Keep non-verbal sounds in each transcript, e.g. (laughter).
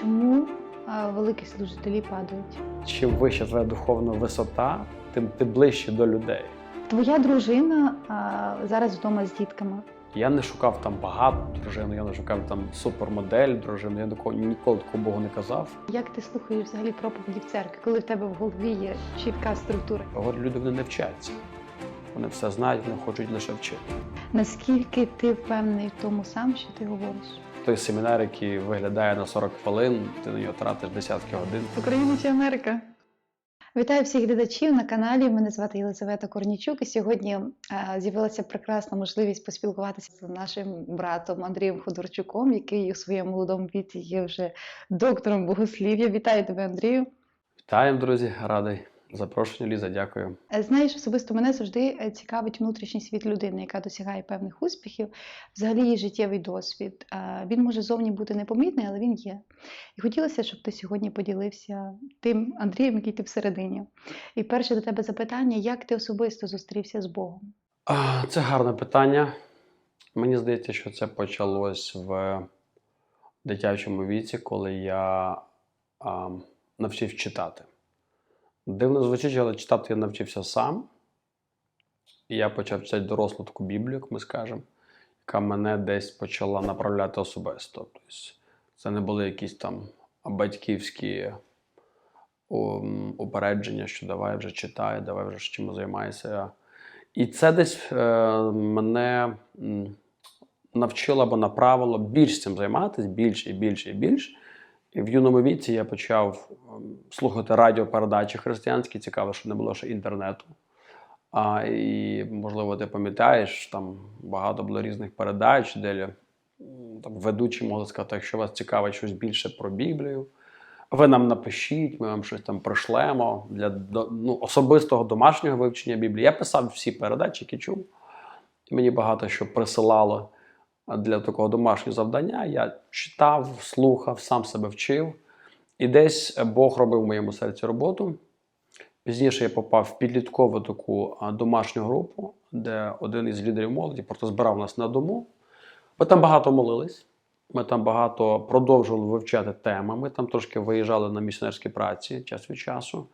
Чому великі служителі падають? Чим вища твоя духовна висота, тим ти ближче до людей. Твоя дружина а, зараз вдома з дітками. Я не шукав там багато дружин, я не шукав там супермодель дружини. Я такого ніколи такого Богу не казав. Як ти слухаєш взагалі проповіді в церкві, коли в тебе в голові є чітка структура? Говорю, люди вони не вчаться. Вони все знають, вони хочуть лише вчити. Наскільки ти впевнений в тому сам, що ти говориш? Той семінар, який виглядає на 40 хвилин, ти на нього тратиш десятки годин. Україна чи Америка? Вітаю всіх глядачів на каналі. Мене звати Єлизавета Корнічук. І сьогодні е, з'явилася прекрасна можливість поспілкуватися з нашим братом Андрієм Ходорчуком, який у своєму молодому віці є вже доктором богослів'я. Вітаю тебе, Андрію. Вітаємо, друзі, радий запрошенню, Ліза, дякую. Е, Знаєш, особисто мене завжди е, цікавить внутрішній світ людини, яка досягає певних успіхів, взагалі її життєвий досвід. Е, Він може зовні бути непомітний, але він є. І хотілося, щоб ти сьогодні поділився тим Андрієм, який ти всередині. І перше до тебе запитання: як ти особисто зустрівся з Богом? Це гарне питання. Мені здається, що це почалось в дитячому віці, коли я а, навчив читати. Дивно звучить, але читати я навчився сам. І я почав читати дорослу таку Біблію, як ми скажемо, яка мене десь почала направляти особисто. Тобто, це не були якісь там батьківські упередження, що давай вже читай, давай вже чим займайся. І це десь е, мене навчило або направило більш цим займатися, більше і більше і більше. І в юному віці я почав слухати радіопередачі християнські. Цікаво, що не було ще інтернету. А, і, можливо, ти пам'ятаєш, там багато було різних передач, де там, ведучі могли сказати, якщо вас цікавить щось більше про Біблію, ви нам напишіть, ми вам щось там пришлемо для ну, особистого домашнього вивчення Біблії. Я писав всі передачі, які чув. І мені багато що присилало для такого домашнього завдання. Я читав, слухав, сам себе вчив. І десь е, Бог робив в моєму серці роботу. Пізніше я попав в підліткову таку домашню групу, де один із лідерів молоді просто збирав нас на дому. Ми там багато молились. Ми там багато продовжували вивчати теми. Ми там трошки виїжджали на місіонерські праці час від часу.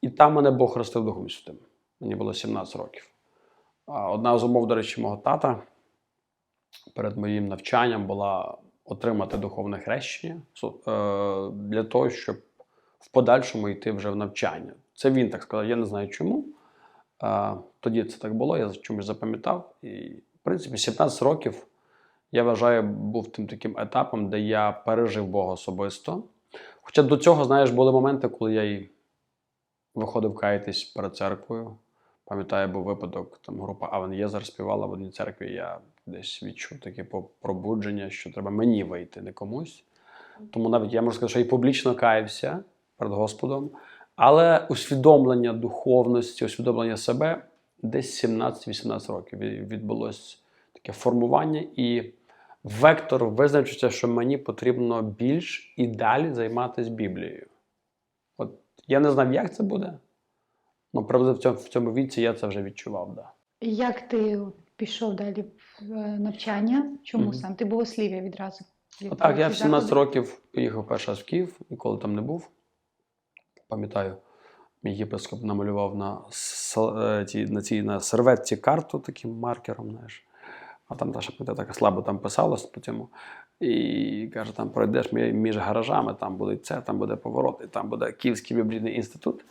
І там мене Бог хрестив Духом Святим. Мені було 17 років. Одна з умов, до речі, мого тата перед моїм навчанням була отримати духовне хрещення е, для того, щоб в подальшому йти вже в навчання. Це він так сказав. Я не знаю чому. Тоді це так було, я чомусь запам'ятав. І, в принципі, 17 років я вважаю, був тим таким етапом, де я пережив Бога особисто. Хоча до цього, знаєш, були моменти, коли я і виходив каятись перед церквою. Пам'ятаю, був випадок, там група Авен Єзер співала в одній церкві. Я десь відчув таке пробудження, що треба мені вийти, не комусь. Тому навіть я можу сказати, що і публічно каявся перед Господом. Але усвідомлення духовності, усвідомлення себе десь 17-18 років від- відбулось таке формування, і вектор визначився, що мені потрібно більш і далі займатися Біблією. От я не знав, як це буде. Ну, правда, в цьому, в цьому віці я це вже відчував. Да. Як ти пішов далі в е, навчання? Чому Мгм. сам? Ти богослів'я відразу. Отак, я в 17 заходи? років поїхав перший раз в Київ, ніколи там не був. Пам'ятаю, мій єпископ намалював на, е, на цій на серветці карту таким маркером, знаєш. А там теж пам'ятаю, так слабо там писалось по цьому. І каже, там пройдеш між гаражами, там буде це, там буде поворот, і там буде Київський біблійний інститут.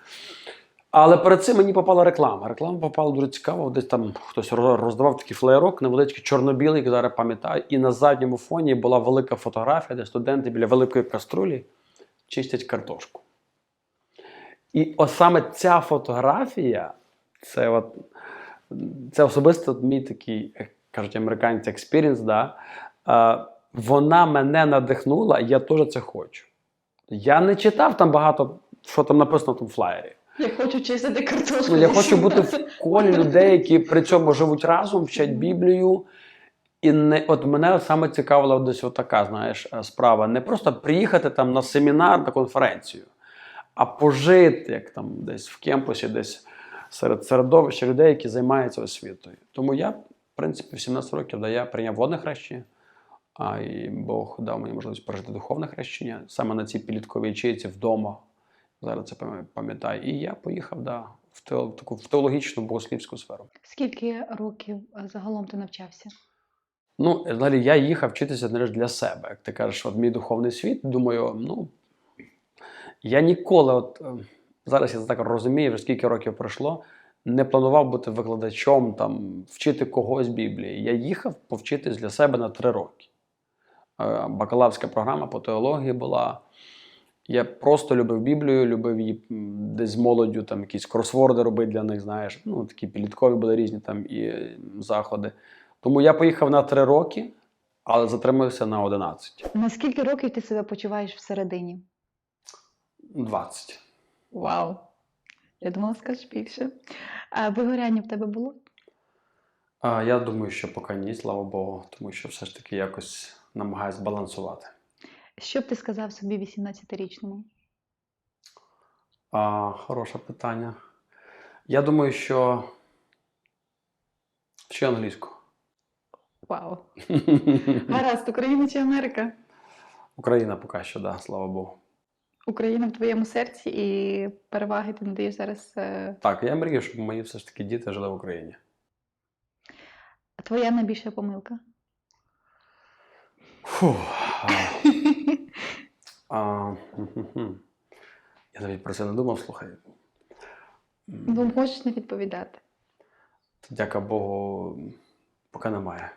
Але перед цим мені попала реклама. Реклама попала дуже цікаво. Десь там хтось роздавав такий флеєрок, невеличкий чорно-білий, який зараз пам'ятаю. І на задньому фоні була велика фотографія, де студенти біля великої каструлі чистять картошку. І ось саме ця фотографія, це, от, це особисто мій такий, як кажуть американці, експірінс, да? вона мене надихнула, і я теж це хочу. Я не читав там багато, що там написано в тому флаєрі. Я хочу чистити картошку. Я хочу бути в колі людей, які при цьому живуть разом, вчать Біблію. І не, от мене саме цікавила десь така, знаєш, е, справа. Не просто приїхати там на семінар, на конференцію, а пожити, як там десь в кемпусі, десь серед середовища людей, які займаються освітою. Тому я, в принципі, в 17 років да, я прийняв водне хрещення, А і Бог дав мені можливість пережити духовне хрещення саме на цій підлітковій ячейці вдома. Зараз це пам'ятаю. І я поїхав да, в, таку, в теологічну богослівську сферу. Скільки років е, загалом ти навчався? Ну, взагалі, я їхав вчитися для себе. Як ти кажеш, от мій духовний світ, думаю, ну я ніколи, от е, зараз я так розумію, вже скільки років пройшло, не планував бути викладачом, там, вчити когось Біблії. Я їхав повчитись для себе на три роки. Е, Бакалаврська програма по теології була. Я просто любив Біблію, любив її десь з молоддю, там якісь кросворди робити для них, знаєш. Ну, такі підліткові були різні там і заходи. Тому я поїхав на три роки, але затримався на 11. На скільки років ти себе почуваєш всередині? 20. Вау! Я думала, скажеш більше. А вигоряння в тебе було? А, я думаю, що поки ні, слава Богу, тому що все ж таки якось намагаюсь балансувати. Що б ти сказав собі 18-річному? А, хороше питання. Я думаю, що вчи англійську. Вау! (laughs) Гаразд, Україна чи Америка? Україна поки що, да, слава Богу. Україна в твоєму серці і переваги ти надаєш зараз. е, Так, я мрію, щоб мої все ж таки діти жили в Україні. Твоя найбільша помилка? Фу. (laughs) А. Я навіть про це не думав, слухай. Бо можеш не відповідати. Дяка Богу, поки немає.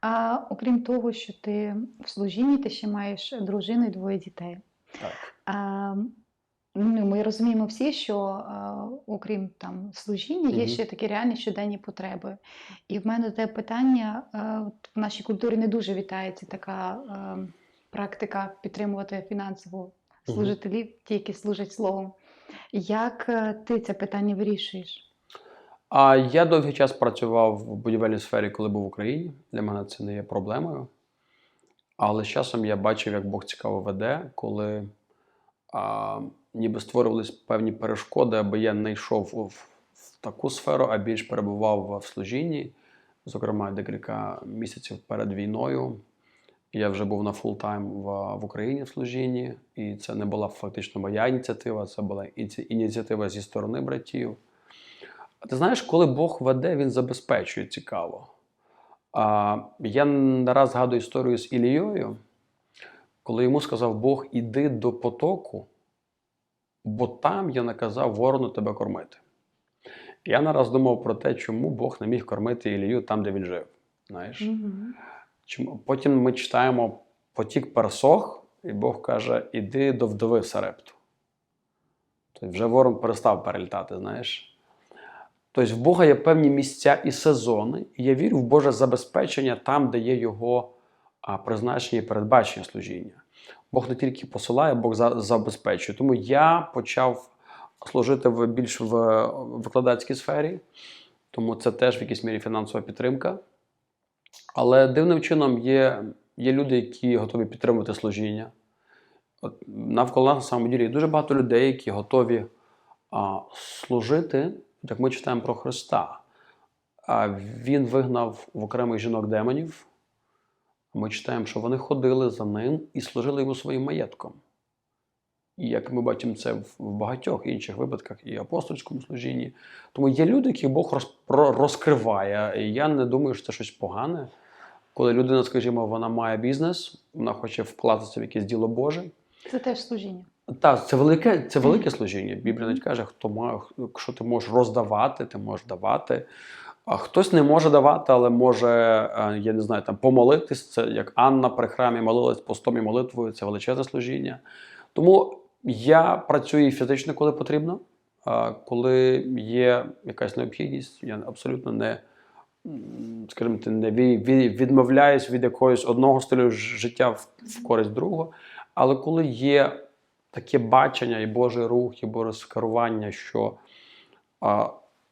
А окрім того, що ти в служінні, ти ще маєш дружину і двоє дітей. Так. А, ну, ми розуміємо всі, що а, окрім там служіння, є Мгм. ще такі реальні щоденні потреби. І в мене тебе питання: а, в нашій культурі не дуже вітається така а, практика підтримувати фінансово служителів, ті, які служать словом. Як е, ти це питання вирішуєш? А я довгий час працював в будівельній сфері, коли був в Україні. Для мене це не є проблемою. Але з часом я бачив, як Бог цікаво веде, коли а, ніби створювались певні перешкоди, аби я не йшов в, в таку сферу, а більш перебував в служінні. Зокрема, декілька місяців перед війною. Я вже був на фултайм в, в Україні в служінні, і це не була фактично моя ініціатива, це була ініціатива зі сторони братів. А ти знаєш, коли Бог веде, він забезпечує цікаво. А, я не раз згадую історію з Ілією, коли йому сказав Бог, іди до потоку, бо там я наказав ворону тебе кормити. Я не раз думав про те, чому Бог не міг кормити Ілію там, де він жив. Знаєш? Чому? Потім ми читаємо потік пересох, і Бог каже: іди до вдови Сарепту. Тобто вже ворон перестав перелітати, знаєш. Тобто в Бога є певні місця і сезони, і я вірю в Боже забезпечення там, де є його призначення і передбачення служіння. Бог не тільки посилає, Бог забезпечує. Тому я почав служити в більш в викладацькій сфері, тому це теж в якійсь мірі фінансова підтримка. Але дивним чином є, є люди, які готові підтримувати служіння. От навколо нас на самому ділі є дуже багато людей, які готові а, служити, як ми читаємо про Христа. А він вигнав в окремих жінок демонів. Ми читаємо, що вони ходили за ним і служили йому своїм маєтком. І як ми бачимо це в багатьох інших випадках, і апостольському служінні. Тому є люди, яких Бог розкриває. І я не думаю, що це щось погане. Коли людина, скажімо, вона має бізнес, вона хоче вкластися в якесь діло Боже. Це теж служіння. Так, це велике, це велике служіння. Біблія навіть каже, хто має, якщо ти можеш роздавати, ти можеш давати. А хтось не може давати, але може, е, я не знаю, там помолитись. Це як Анна при храмі молилась постом і молитвою, це величезне служіння. Тому я працюю фізично, коли потрібно. Коли є якась необхідність, я абсолютно не, скажімо, не ві- ві- відмовляюсь від якогось одного стилю життя в, користь другого. Але коли є таке бачення і Божий рух, і Боже скерування, що а,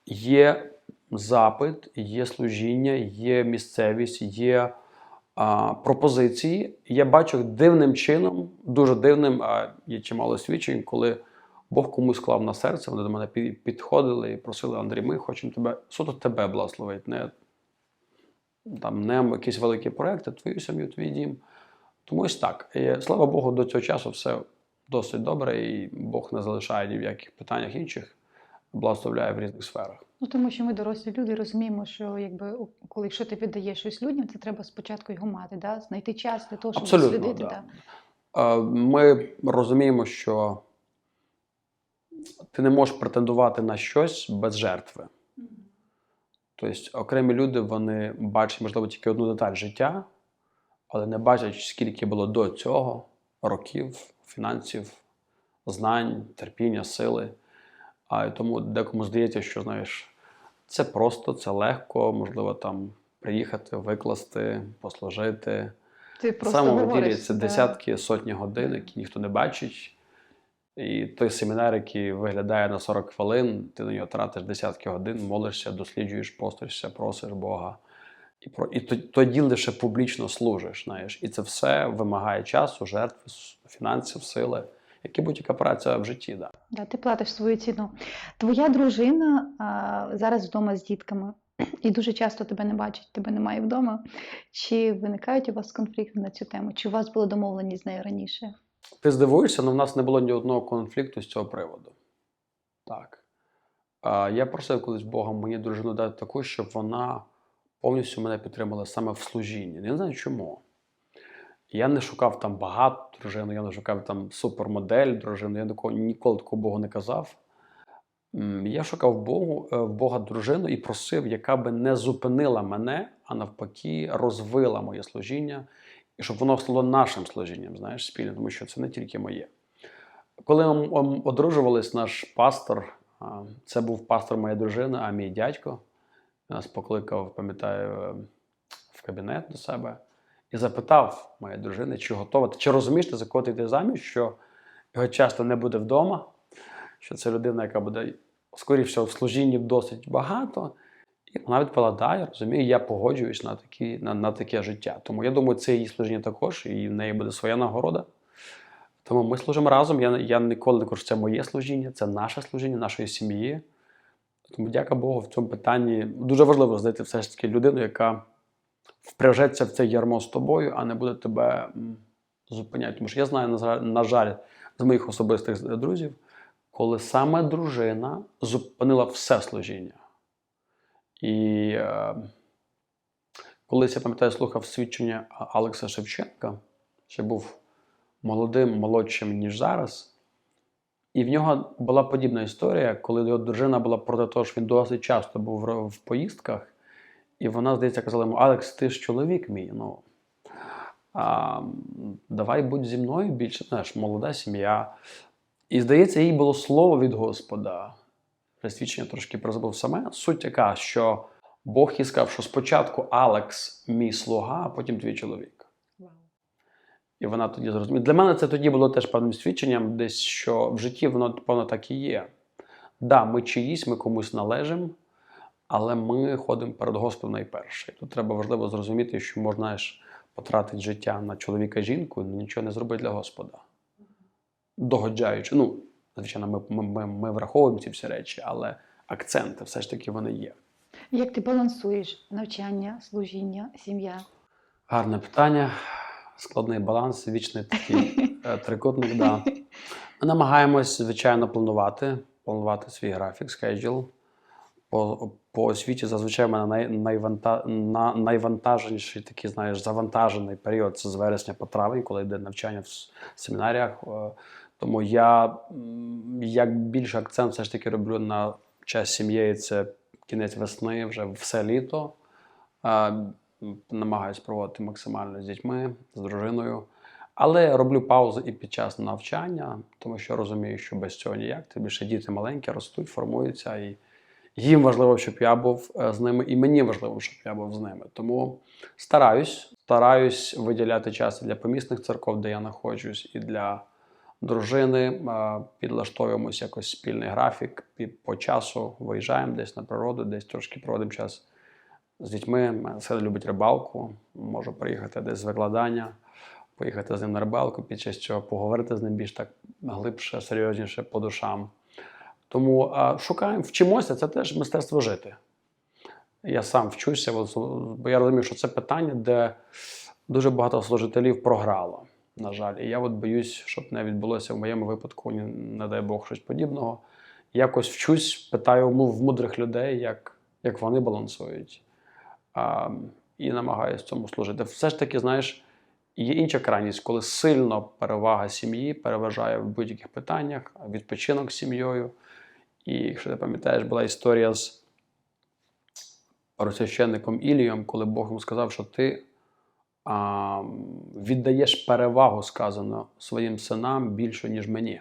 є запит, є служіння, є місцевість, є пропозиції. Я бачу дивним чином, дуже дивним, а є чимало свідчень, коли Бог комусь склав на серце, вони до мене підходили і просили: Андрій, ми хочемо тебе суто тебе благословити, не там не якісь великі проекти, твою сім'ю, твій дім. Тому ось так. І, слава Богу, до цього часу все досить добре, і Бог не залишає ні в яких питаннях інших, благословляє в різних сферах. Ну, тому що ми дорослі люди розуміємо, що якби коли якщо ти віддаєш щось людям, це треба спочатку його мати, да? знайти час для того, щоб Абсолютно, дослідити. да. Да. Ми розуміємо, що ти не можеш претендувати на щось без жертви. Тобто окремі люди вони бачать, можливо, тільки одну деталь життя, але не бачать, скільки було до цього років, фінансів, знань, терпіння, сили. А тому декому здається, що знаєш, це просто, це легко, можливо, там приїхати, викласти, послужити. Ти просто самому говориш, ділі це да. десятки, сотні годин, які ніхто не бачить. І той семінар, який виглядає на 40 хвилин, ти на нього тратиш десятки годин, молишся, досліджуєш, постишся, просиш Бога. І, про, і тоді лише публічно служиш. Знаєш. І це все вимагає часу, жертви, с- фінансів, сили, як і будь-яка праця в житті. Да. Да, ти платиш свою ціну. Твоя дружина а, зараз вдома з дітками і дуже часто тебе не бачить, тебе немає вдома. Чи виникають у вас конфлікти на цю тему? Чи у вас були домовлені з нею раніше? Ти здивуєшся, але в нас не було ні одного конфлікту з цього приводу. Так. А, я просив колись Бога мені дружину дати таку, щоб вона повністю мене підтримала саме в служінні. Я не знаю чому. Я не шукав там багату дружину, я не шукав там супермодель дружину, я такого, ніколи такого Богу не казав. Я шукав Богу, е, в Бога дружину і просив, яка би не зупинила мене, а навпаки, розвила моє служіння, і щоб воно стало нашим служінням, знаєш, спільним, тому що це не тільки моє. Коли ми одружувались, наш пастор, це був пастор моєї дружини, а мій дядько, нас покликав, пам'ятаю, в кабінет до себе і запитав моєї дружини, чи готова, чи розумієш ти, за кого ти йдеш заміж, що його часто не буде вдома, що це людина, яка буде, скоріше в служінні досить багато. І вона відповіла, да, я розумію, я погоджуюсь на, такі, на, на таке життя. Тому я думаю, це її служіння також, і в неї буде своя нагорода. Тому ми служимо разом. Я, я ніколи не кажу, що це моє служіння, це наше служіння, нашої сім'ї. Тому, дяка Богу, в цьому питанні дуже важливо знайти все ж таки людину, яка впряжеться в це ярмо з тобою, а не буде тебе зупиняти. Тому що я знаю, на жаль- з моїх особистих друзів, коли саме дружина зупинила все служіння. І е, колись я пам'ятаю, слухав свідчення Алекса Шевченка, ще був молодим, молодшим, ніж зараз. І в нього була подібна історія, коли його дружина була проти того, що він досить часто був в- поїздках, і вона, здається, казала йому: Алекс, ти ж чоловік мій. Ну, а, давай будь зі мною більше, знаєш, молода сім'я. І здається, їй було слово від Господа. Присвідчення трошки призабув саме. Суть така, що Бог їй сказав, що спочатку Алекс мій слуга, а потім твій чоловік. І вона тоді зрозуміла. Для мене це тоді було теж певним свідченням, десь що в житті воно, певно, так і є. Да, ми чиїсь, ми комусь належимо, але ми ходимо перед Господом найперше. Тут треба важливо зрозуміти, що можна знаєш, потратити життя на чоловіка жінку, але нічого не зробити для Господа. Догоджаючи. Ну, звичайно, ми, ми, ми, ми враховуємо ці всі речі, але акценти все ж таки вони є. Як ти балансуєш навчання, служіння, сім'я? Гарне питання. Складний баланс, вічний такий е, (laughs) трикутник. Да. Ми намагаємось, звичайно, планувати, планувати свій графік, скеджул. По, освіті зазвичай в мене най, найванта, на, такий, знаєш, завантажений період це з вересня по травень, коли йде навчання в семінаріях. Е, Тому я як більше акцент все ж таки роблю на час сім'ї, це кінець весни, вже все літо. Е, Намагаюсь проводити максимально з дітьми, з дружиною. Але роблю паузи і під час навчання, тому що розумію, що без цього ніяк. Тим більше діти маленькі, ростуть, формуються, і їм важливо, щоб я був е, з ними, і мені важливо, щоб я був з ними. Тому стараюсь, стараюсь виділяти час і для помісних церков, де я знаходжусь, і для дружини. Е, Підлаштовуємось якось спільний графік пі- по часу, виїжджаємо десь на природу, десь трошки проводимо час з дітьми. Мене любить рибалку, можу приїхати десь з викладання, поїхати з ним на рибалку, під час цього поговорити з ним більш так глибше, серйозніше по душам. Тому а, шукаємо, вчимося, це теж мистецтво жити. Я сам вчуся, бо я розумію, що це питання, де дуже багато служителів програло, на жаль. І я от боюсь, щоб не відбулося в моєму випадку, не дай Бог, щось подібного. Якось вчусь, питаю в мудрих людей, як, як вони балансують. А, і намагаюся цьому служити. Все ж таки, знаєш, є інша крайність, коли сильно перевага сім'ї переважає в будь-яких питаннях, відпочинок з сім'єю. І якщо ти пам'ятаєш, була історія з росвященником Ілієм, коли Бог йому сказав, що ти а, віддаєш перевагу, сказано, своїм синам більше, ніж мені.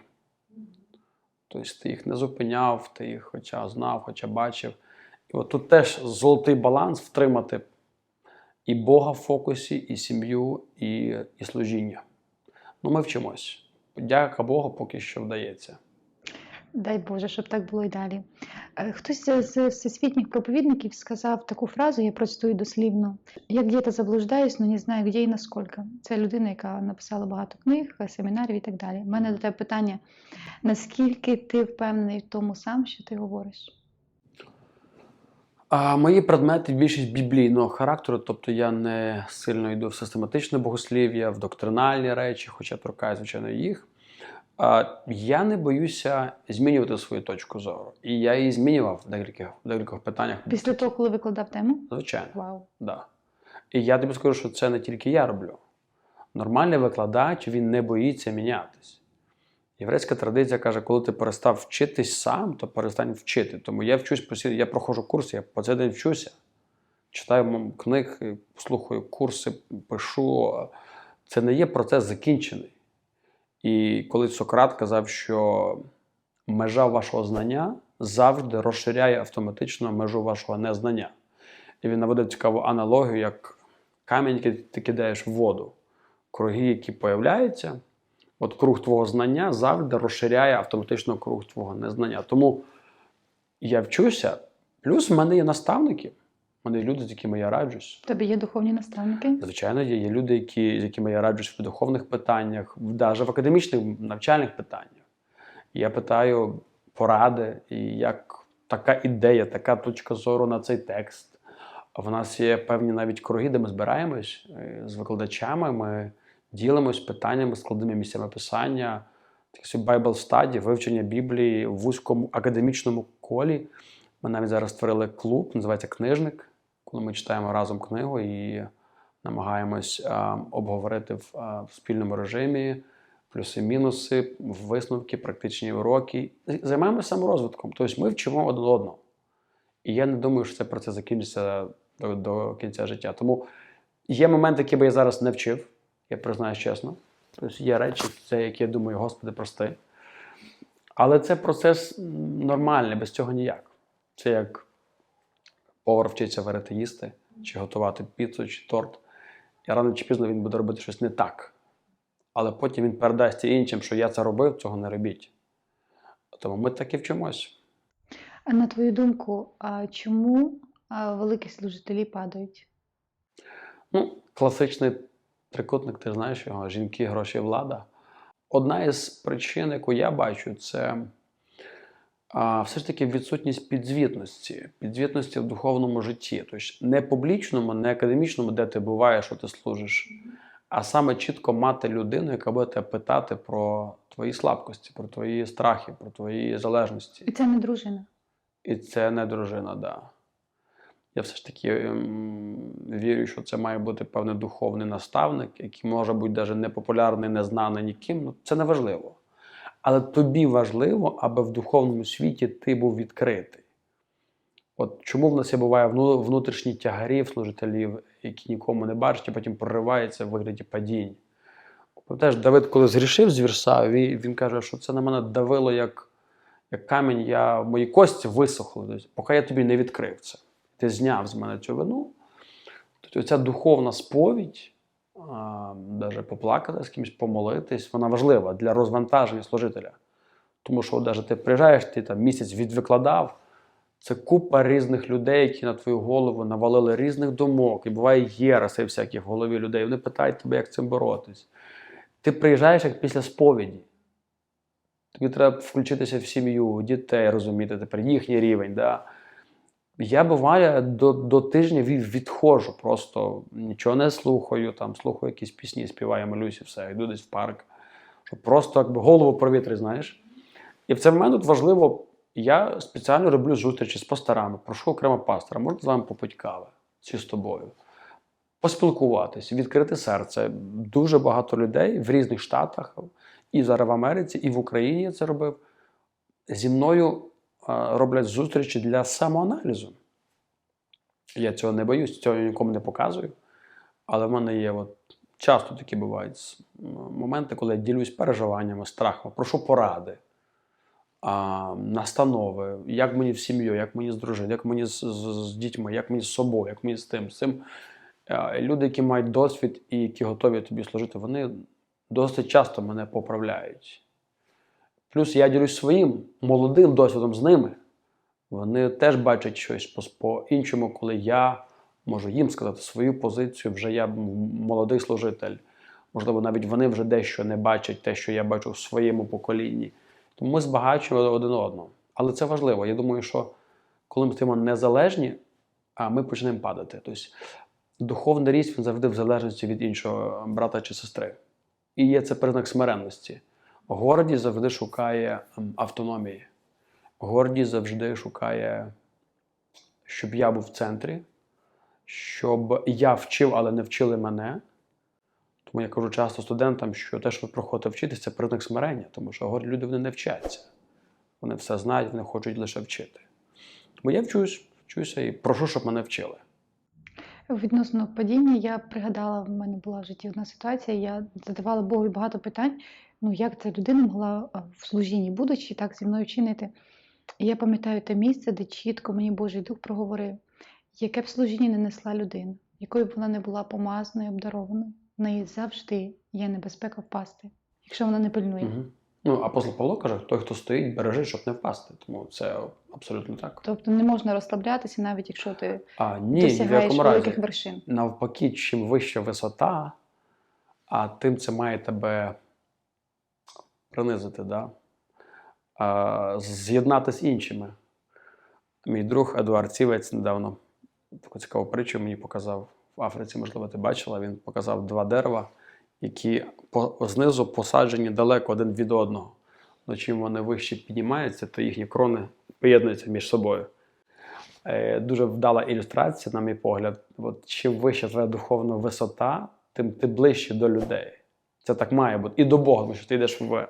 Тобто ти їх не зупиняв, ти їх хоча знав, хоча бачив. І от тут теж золотий баланс втримати і Бога в фокусі, і сім'ю, і, і служіння. Ну, ми вчимось. Дяка Богу, поки що вдається. Дай Боже, щоб так було і далі. Е, Хтось з- всесвітніх проповідників сказав таку фразу, я процитую дослівно: я где-то заблуждаюсь, но не знаю, где і наскільки. Це людина, яка написала багато книг, семінарів і так далі. У мене до тебе питання: наскільки ти впевнений в тому сам, що ти говориш? А мої предмети більшість біблійного характеру, тобто я не сильно йду в систематичне богослів'я, в доктринальні речі, хоча торкаю, звичайно, їх. Я не боюся змінювати свою точку зору. І я її змінював в декількох, в декількох питаннях. Після того, коли викладав тему? Звичайно. Вау. Да. І я тобі скажу, що це не тільки я роблю. Нормальний викладач він не боїться мінятись. Єврейська традиція каже, коли ти перестав вчитись сам, то перестань вчити. Тому я вчусь постійно, я проходжу курси, я по цей день вчуся. Читаю книг, слухаю курси, пишу. Це не є процес закінчений. І коли Сократ казав, що межа вашого знання завжди розширяє автоматично межу вашого незнання. І він наводить цікаву аналогію, як камінь, який ти кидаєш в воду. Круги, які появляються, от круг твого знання завжди розширяє автоматично круг твого незнання. Тому я вчуся, плюс в мене є наставники, в мене є люди, з якими я раджусь. Тебе є духовні наставники? Звичайно, є, є люди, які, з якими я раджусь в духовних питаннях, навіть в академічних навчальних питаннях. Я питаю поради, і як така ідея, така точка зору на цей текст. В нас є певні навіть круги, де ми збираємось е, з викладачами, ми ділимось питаннями, складними місцями писання, Bible Study, вивчення Біблії в вузькому академічному колі. Ми навіть зараз створили клуб, називається Книжник, коли ми читаємо разом книгу і намагаємось а, обговорити в, а, в спільному режимі плюси-мінуси, висновки, практичні уроки. Займаємося саморозвитком. Тобто ми вчимо один одного. І я не думаю, що це процес закінчиться до, до кінця життя. Тому є моменти, які би я зараз не вчив, я признаюсь чесно. Тобто є речі, це, які я думаю, Господи, прости. Але це процес нормальний, без цього ніяк. Це як повар вчиться варити їсти, чи готувати піцу, чи торт. І рано чи пізно він буде робити щось не так. Але потім він передасть іншим, що я це робив, цього не робіть. Тому ми так і вчимось. А на твою думку, а чому великі служителі падають? Ну, класичний трикутник, ти знаєш його, жінки, гроші, влада. Одна із причин, яку я бачу, це а, все ж таки відсутність підзвітності, підзвітності в духовному житті. Тобто не публічному, не академічному, де ти буваєш, що ти служиш, а саме чітко мати людину, яка буде тебе питати про твої слабкості, про твої страхи, про твої залежності. І це не дружина. І це не дружина, да. Я все ж таки ем, вірю, що це має бути певний духовний наставник, який може бути навіть непопулярний, незнаний ніким. Ну, це не важливо. Але тобі важливо, аби в духовному світі ти був відкритий. От чому в нас буває внутрішні тягарі служителів, які нікому не бачать, і потім прориваються в вигляді падінь. Пам'ятаєш, Давид, коли згрішив з Вірса, він, каже, що це на мене давило як, як камінь, я, мої кості висохли, тобто, поки я тобі не відкрив це. Ти зняв з мене цю вину. Тобто ця духовна сповідь, навіть поплакати з кимось, помолитись, вона важлива для розвантаження служителя. Тому що, навіть ти приїжджаєш, ти там місяць відвикладав, це купа різних людей, які на твою голову навалили різних думок. І буває єраси всякі в голові людей. Вони питають тебе, як цим боротись. Ти приїжджаєш як після сповіді. Тобі треба включитися в сім'ю, дітей розуміти тепер їхній рівень. Да? Я буває до, до тижня відходжу, просто нічого не слухаю, там слухаю якісь пісні, співаю, малююся, все, йду десь в парк. Просто якби голову провітрити, знаєш. І в цей момент от важливо, я спеціально роблю зустрічі з пасторами, прошу окремо пастора, можна з вами попити кави чи з тобою, поспілкуватись, відкрити серце. Дуже багато людей в різних штатах, і зараз в Америці, і в Україні я це робив. Зі мною роблять зустрічі для самоаналізу. Я цього не боюсь, цього я нікому не показую. Але в мене є от, часто такі бувають моменти, коли я ділюсь переживаннями, страхами, прошу поради, а, настанови, як мені в сім'ю, як мені з дружиною, як мені з, з, з дітьми, як мені з собою, як мені з тим, з цим. Люди, які мають досвід і які готові тобі служити, вони досить часто мене поправляють. Плюс я ділюсь своїм молодим досвідом з ними. Вони теж бачать щось по- по-іншому, коли я можу їм сказати свою позицію, вже я молодий служитель. Можливо, навіть вони вже дещо не бачать те, що я бачу в своєму поколінні. Тому ми збагачуємо один одного. Але це важливо. Я думаю, що коли ми стаємо незалежні, а ми почнемо падати. Тобто духовний ріст він завжди в залежності від іншого брата чи сестри. І є це признак смиренності. Гордість завжди шукає ем, автономії. Гордість завжди шукає, щоб я був в центрі, щоб я вчив, але не вчили мене. Тому я кажу часто студентам, що те, що ви проходите вчитися, це признак смирення, тому що горді люди вони не вчаться. Вони все знають, вони хочуть лише вчити. Тому я вчусь, вчуся і прошу, щоб мене вчили. Відносно падіння, я пригадала, в мене була в житті одна ситуація. Я задавала Богу багато питань. Ну, як ця людина могла в служінні, будучи, так зі мною чинити? І я пам'ятаю те місце, де чітко мені Божий Дух проговорив, яке б служіння не несла людина, якою б вона не була помазаною, обдарованою, в неї завжди є небезпека впасти, якщо вона не пильнує. Угу. Ну, апостол Павло каже, той, хто стоїть, бережи, щоб не впасти. Тому це абсолютно так. Тобто не можна розслаблятися, навіть якщо ти А ні, досягаєш великих вершин. навпаки, чим вища висота, а тим це має тебе принизити, да? з'єднати з іншими. Мій друг Едуард Цівець недавно таку цікаву притчу мені показав в Африці, можливо, ти бачила. Він показав два дерева, які по, знизу посаджені далеко один від одного. Но чим вони вище піднімаються, то їхні крони поєднуються між собою. Е, дуже вдала ілюстрація, на мій погляд. От чим вища твоя духовна висота, тим ти ближче до людей. Це так має бути. І до Бога, тому що ти йдеш в.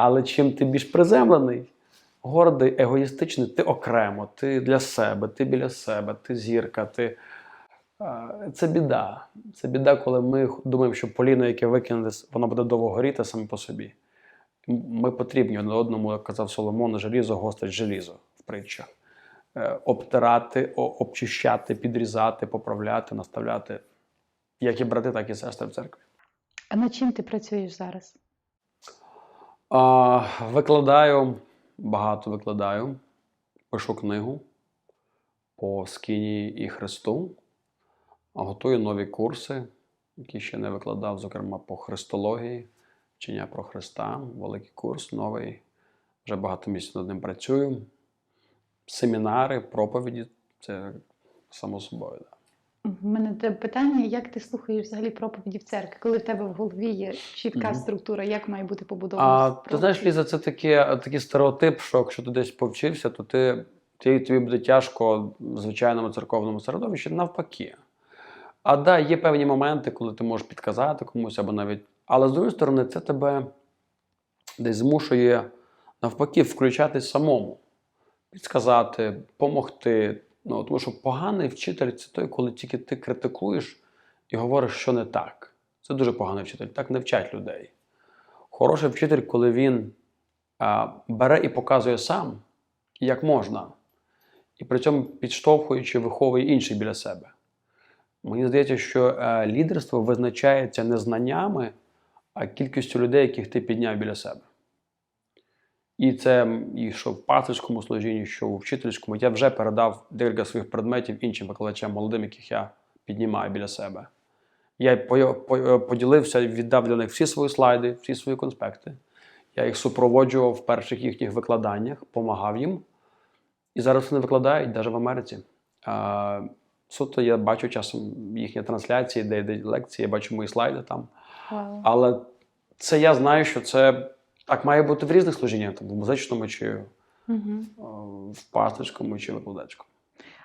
Але чим ти більш приземлений, гордий, егоїстичний, ти окремо, ти для себе, ти біля себе, ти зірка, ти. Е, Це біда. Це біда, коли ми думаємо, що поліно, яке викине, воно буде довго горіти саме по собі. Ми потрібні один одному, як казав Соломон, желізо гостить желізо в притчах. Е, Обтирати, обчищати, підрізати, поправляти, наставляти, як і брати, так і сестри в церкві. А над чим ти працюєш зараз? А, викладаю, багато викладаю. Пишу книгу по Скині і Христу. Готую нові курси, які ще не викладав, зокрема по христології, вчення про Христа. Великий курс новий. Вже багато місяців над ним працюю. Семінари, проповіді це само собою. Да. У мене те питання, як ти слухаєш взагалі проповіді в церкві, коли в тебе в голові є чітка Мгм. структура, як має бути побудована? А ти знаєш, Ліза, це таке, такий стереотип, що якщо ти десь повчився, то ти, ти, тобі буде тяжко в звичайному церковному середовищі навпаки. А да, є певні моменти, коли ти можеш підказати комусь або навіть. Але з другої сторони, це тебе десь змушує навпаки включатись самому, підсказати, допомогти. Ну, тому що поганий вчитель це той, коли тільки ти критикуєш і говориш, що не так. Це дуже поганий вчитель. Так не вчать людей. Хороший вчитель, коли він а, бере і показує сам, як можна, і при цьому підштовхуючи, виховує інших біля себе. Мені здається, що е, лідерство визначається не знаннями, а кількістю людей, яких ти підняв біля себе. І це і що в пасторському служінні, що у вчительському, я вже передав декілька своїх предметів іншим викладачам молодим, яких я піднімаю біля себе. Я по- поділився, віддав для них всі свої слайди, всі свої конспекти. Я їх супроводжував в перших їхніх викладаннях, допомагав їм. І зараз вони викладають навіть в Америці. А, суто я бачу часом їхні трансляції, де йдуть лекції, я бачу мої слайди там. Вау. Але це я знаю, що це так має бути в різних служіннях, там, в музичному чи е, в пастирському чи викладацькому.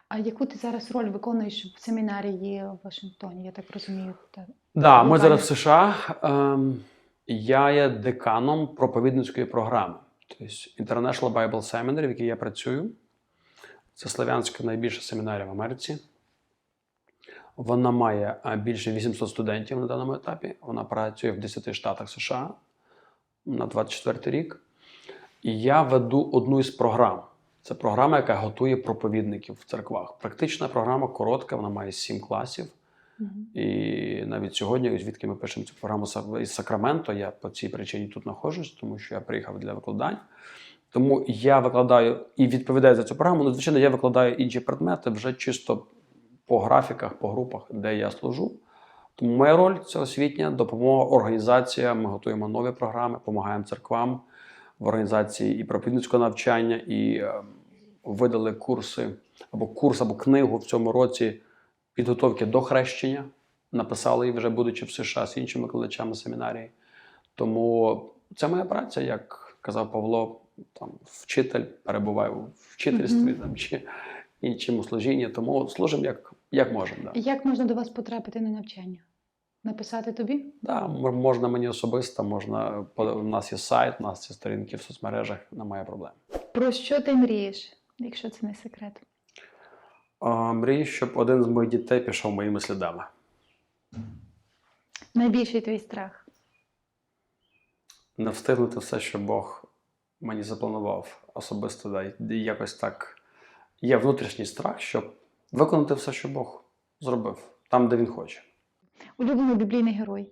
А яку ти зараз роль виконуєш в семінарії в Вашингтоні? Я так розумію. Так. Да, ми зараз в США. Ем, я є деканом проповідницької програми. Тобто International Bible Seminary, в якій я працюю. Це славянська найбільша семінарія в Америці. Вона має е, більше 800 студентів на даному етапі. Вона працює в 10 штатах США на 24 рік. І я веду одну із програм. Це програма, яка готує проповідників в церквах. Практична програма коротка, вона має 7 класів. Мгм. І навіть сьогодні, звідки ми пишемо цю програму із Сакраменто, я по цій причині тут знаходжусь, тому що я приїхав для викладань. Тому я викладаю і відповідаю за цю програму. Ну, звичайно, я викладаю інші предмети вже чисто по графіках, по групах, де я служу. Тому моя роль це освітня допомога, організація. Ми готуємо нові програми, допомагаємо церквам в організації і проповідницького навчання, і е, видали курси або курс, або книгу в цьому році підготовки до хрещення. Написали її вже, будучи в США з іншими викладачами семінарії. Тому це моя праця, як казав Павло, там вчитель перебуває у вчительстві Мгм. там, чи іншому служінні. Тому служимо як, як можемо. Да. Як можна до вас потрапити на навчання? Написати тобі? Да, можна мені особисто, можна у нас є сайт, у нас є сторінки в соцмережах, немає проблем. Про що ти мрієш, якщо це не секрет? А, мрію, щоб один з моїх дітей пішов моїми слідами. Найбільший твій страх. не встигнути все, що Бог мені запланував особисто. Да, якось так є внутрішній страх, щоб виконати все, що Бог зробив, там, де він хоче. Улюблений біблійний герой.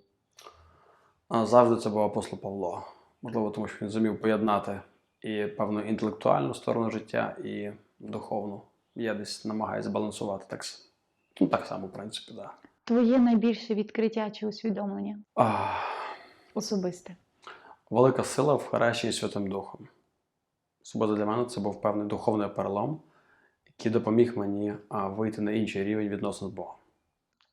А завжди це був апостол Павло. Можливо, тому що він зумів поєднати і певну інтелектуальну сторону життя, і духовну. Я десь намагаюся збалансувати так, ну, так само, в принципі, да. Твоє найбільше відкриття чи усвідомлення А, особисте. велика сила в хрещенні Святим Духом. Субота для мене це був певний духовний перелом, який допоміг мені вийти на інший рівень відносно з Богом.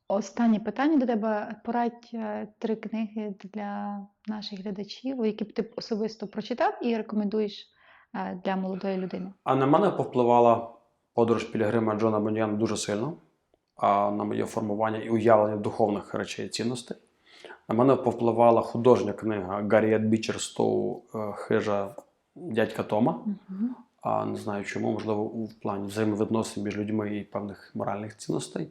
Останнє питання до тебе. Порадь е, три книги для наших глядачів, які б ти особисто прочитав і рекомендуєш е, для молодої людини. А на мене повпливала подорож Пілігрима Джона Боньяна дуже сильно, а на моє формування і уявлення духовних речей і цінностей. На мене повпливала художня книга Гарріет Бічерстоу е, Хижа дядька Тома. Мгм. А не знаю чому, можливо, в плані взаємовідносин між людьми і певних моральних цінностей.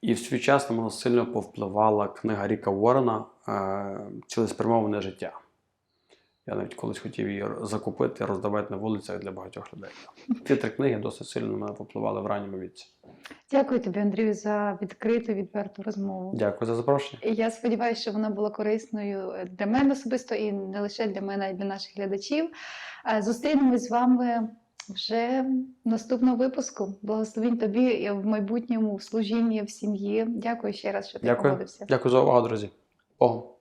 І в свій час на мене сильно повпливала книга Ріка Уоррена е, Цілеспрямоване життя. Я навіть колись хотів її закупити, роздавати на вулицях для багатьох людей. Ці три книги досить сильно на мене повпливали в ранньому віці. Дякую тобі, Андрію, за відкриту, відверту розмову. Дякую за запрошення. Я сподіваюся, що вона була корисною е, для мене особисто і не лише для мене, а й для наших глядачів. Е, Зустрінемось з вами вже в наступному випуску. Благословінь тобі і в майбутньому в служінні, в сім'ї. Дякую ще раз, що ти Дякую. погодився. Дякую за увагу, друзі. Богом.